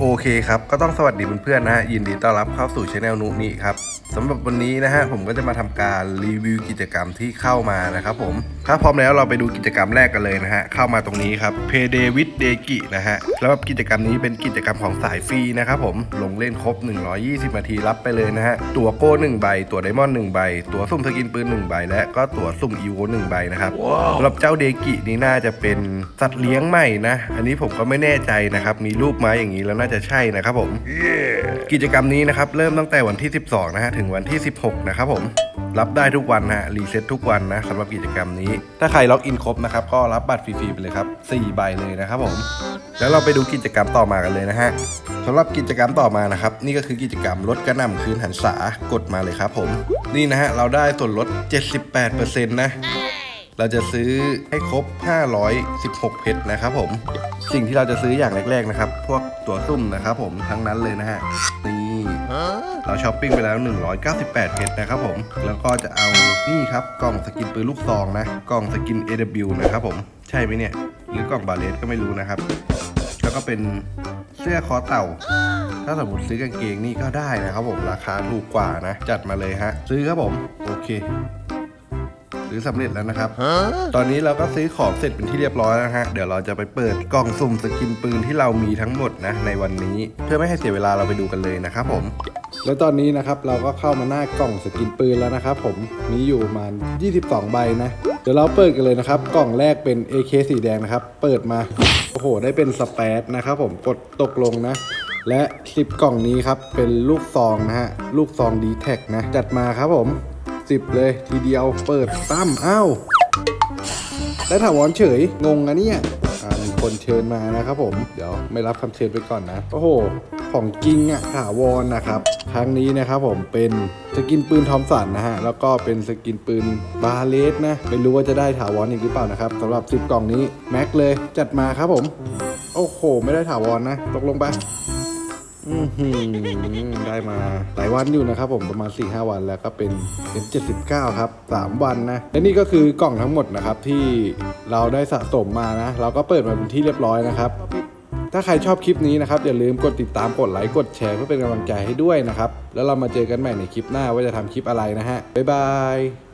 โอเคครับ ก็ต้องสวัสดีเพื่อนๆนะฮะยินดีต้อนรับเข้าสู่ช anel นุนี้ครับสำหรับวันนี้นะฮะผมก็จะมาทำการรีวิวกิจกรรมที่เข้ามานะครับผมถ้าพร้อมแล้วเราไปดูกิจกรรมแรกกันเลยนะฮะเข้ามาตรงนี้ครับ Payday with d e g i นะฮะแล้วกิจกรรมนี้เป็นกิจกรรมของสายฟรีนะครับผมลงเล่นครบ 120 นาทีรับไปเลยนะฮะตั๋วโก้ 1 ใบ ตั๋วไดมอนด์1ใบ ตั๋วสุ่มสกินปืน 1 ใบ และก็ตั๋วสุ่มอีโว1ใบนะครับสำหรับเจ้าเดกินี่น่าจะเป็นสัตว์เลี้ยงใหม่นะอันนี้ผมก็ไม่แน่ใจนะครับมีรูปไม้อย่างนี้แล้วน่าจะใช่นะครับผม กิจกรรมนี้นะครับเริ่มตั้งแต่วันที่ 12 นะฮะถึงวันที่ 16 นะครับผมรับได้ทุกวันนะฮะรีเซ็ตทุกวันนะสำหรับกิจกรรมนี้ ถ้าใครล็อกอินครบนะครับก็รับบัตรฟรีๆไปเลยครับ4ใบเลยนะครับผม แล้วเราไปดูกิจกรรมต่อมากันเลยนะฮะสำหรับกิจกรรมต่อมานะครับ นี่ก็คือกิจกรรมลดกระหน่ำคืนหันษากดมาเลยครับผม นี่นะฮะเราได้ส่วนลด 78%นะ เราจะซื้อให้ครบ 516 เพชรนะครับผม สิ่งที่เราจะซื้ออย่างแรกๆนะครับ พวกตัวซุ่มนะครับผมทั้งนั้นเลยนะฮะ นี่เราช้อปปิ้งไปแล้ว 198 เพชรนะครับผม แล้วก็จะเอานี่ครับกล่องสกินปืนลูกซองนะ กล่องสกิน AW นะครับผม ใช่ไหมเนี่ย หรือกล่องบาเลสก็ไม่รู้นะครับ แล้วก็เป็นเสื้อคอเต่าถ้าสมมติซื้อกางเกงนี่ก็ได้นะครับผมราคาถูกกว่านะ จัดมาเลยฮะ ซื้อครับผม โอเค ซื้อสำเร็จแล้วนะครับ ตอนนี้เราก็ซื้อของเสร็จเป็นที่เรียบร้อยแล้วนะฮะ เดี๋ยวเราจะไปเปิดกล่องสุ่มสกินปืนที่เรามีทั้งหมดนะในวันนี้ เพื่อไม่ให้เสียเวลาเราไปดูกันเลยนะครับผม แล้วตอนนี้นะครับเราก็เข้ามาหน้ากล่องสกินปืนแล้วนะครับผม มีอยู่ประมาณ 22 ใบนะ เดี๋ยวเราเปิดกันเลยนะครับ กล่องแรกเป็น AK สีแดงนะครับ เปิดมา โอ้โห ได้เป็นสเปซนะครับผม กดตกลงนะและ10กล่องนี้ครับเป็นลูกซองนะฮะ ลูกซองดีแท็นะ จัดมาครับผม 10 เลยทีเดียวเปิดตั้มอ้าวได้ถาวรเฉย งงอะเนี่ยอ่ามีคนเชิญมานะครับผม เดี๋ยวไม่รับคำเชิญไปก่อนนะ โอ้โห ของจริงอะถาวรนะครับ ครั้งนี้นะครับผมเป็นสกินปืนทอมสันนะฮะ แล้วก็เป็นสกินปืนบาเลสนะ ไม่รู้ว่าจะได้ถาวรอีกหรือเปล่านะครับสำหรับ 10 กล่องนี้ แม็กเลยจัดมาครับผม โอ้โห ไม่ได้ถาวรนะ ตกลงไป ได้มาหลายวันอยู่นะครับผมประมาณ 4-5 วันแล้วก็เป็นเป็น 79 ครับ 3 วันนะ และนี่ก็คือกล่องทั้งหมดนะครับที่เราได้สะสมมานะ เราก็เปิดมาเป็นที่เรียบร้อยนะครับ ถ้าใครชอบคลิปนี้นะครับ อย่าลืมกดติดตามกดไลค์กดแชร์เพื่อเป็นกำลังใจให้ด้วยนะครับ แล้วเรามาเจอกันใหม่ในคลิปหน้าว่าจะทำคลิปอะไรนะฮะบ๊ายบาย